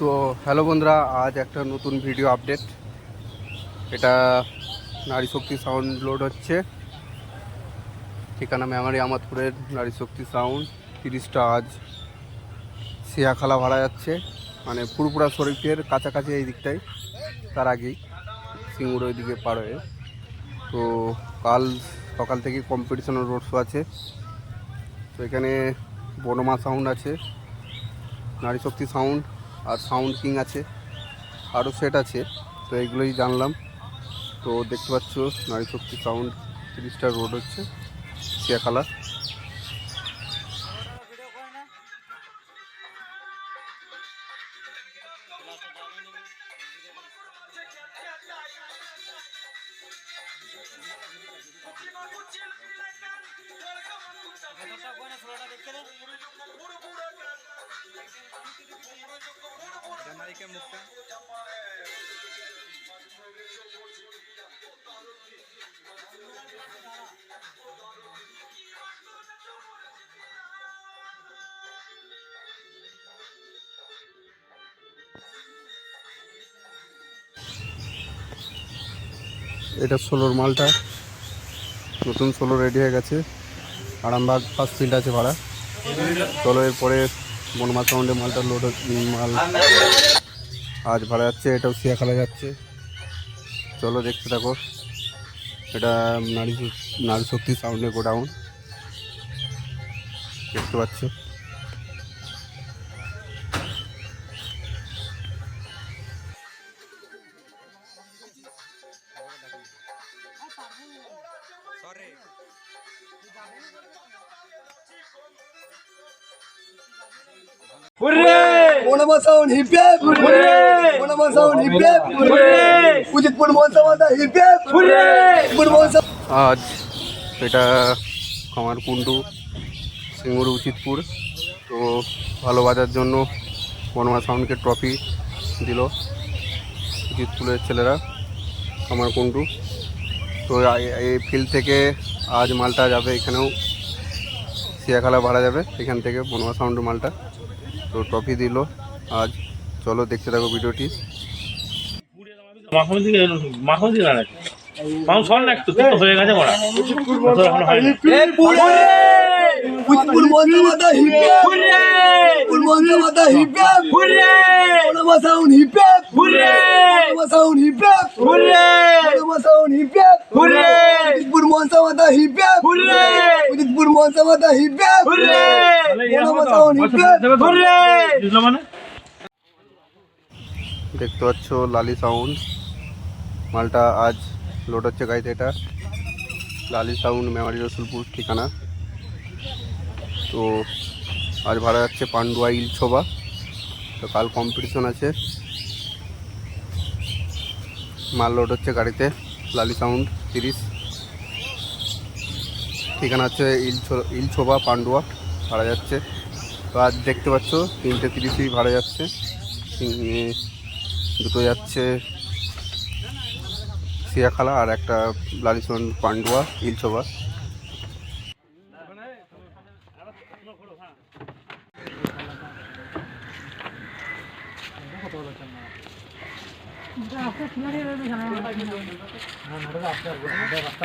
তো হ্যালো বন্ধুরা, আজ একটা নতুন ভিডিও আপডেট এটা নারী শক্তি সাউন্ড লোড হচ্ছে। ঠিকানা মেমারি আমাদপুরের নারী শক্তি সাউন্ড তিরিশটা আজ সিয়াখালা ভাড়া যাচ্ছে। মানে পুরপুরা শরীফের কাছাকাছি এই দিকটায় তার আগেই সিঙ্গুর ওই দিকে পার হয়ে। তো কাল সকাল থেকে কম্পিটিশনের রোড শো আছে। তো এখানে বনমা সাউন্ড আছে। নারী শক্তি সাউন্ড আর সাউন্ড কিং আছে, আরও সেট আছে, তো এইগুলোই জানলাম। তো দেখতে পাচ্ছ, নারী শক্তি সাউন্ড তিরিশটা রোড হচ্ছে সিয়াখালা এটা ষোলোর মালটা। নতুন ষোলো রেডি হয়ে গেছে। আরামবাগ ফার্স্ট ফিল্ড আছে ভাড়া। চলো এরপরে বনমা সাউন্ডে মালটা লোড মাল আজ ভাড়া যাচ্ছে, এটাও খেলা যাচ্ছে। চলো দেখতে থাকো। এটা নারী নারী শক্তি সাউন্ডে গোডাউন। দেখতে পাচ্ছ? আজ এটা কামারকুণ্ডু সিঙ্গুর উচিতপুর। তো ভালো বাজার জন্য বনমা সাউন্ডকে ট্রফি দিল উচিতপুরের ছেলেরা কামারকুণ্ডু তো এই- এই ফিল্ড থেকে আজ মালটা যাবে এখানেও। সিয়াখালা ভাড়া যাবে এখান থেকে বনমা সাউন্ডের মালটা। তো ট্রফি দিল। আজ চলো দেখতে থাকো ভিডিওটি। মানে? দেখতে পাচ্ছ লালি সাউন্ড মালটা আজ লোড হচ্ছে গাড়িতে এটা। লালি সাউন্ড মেমারি রসুলপুর ঠিকানা। তো আজ ভাড়া যাচ্ছে পান্ডুয়া ইল ইলছোবা। তো কাল কম্পিটিশন আছে। মাল লোড হচ্ছে গাড়িতে। লালি সাউন্ড তিরিশ। ঠিকানা হচ্ছে ইলছো, ইলছোবা, পান্ডুয়া। ভাড়া যাচ্ছে। তো আজ দেখতে পাচ্ছ, তিনটে তিরিশই ভাড়া যাচ্ছে। দুটো যাচ্ছে সিয়াখালা আর একটা লালিসন পান্ডুয়া ইলছোবা। রাস্তা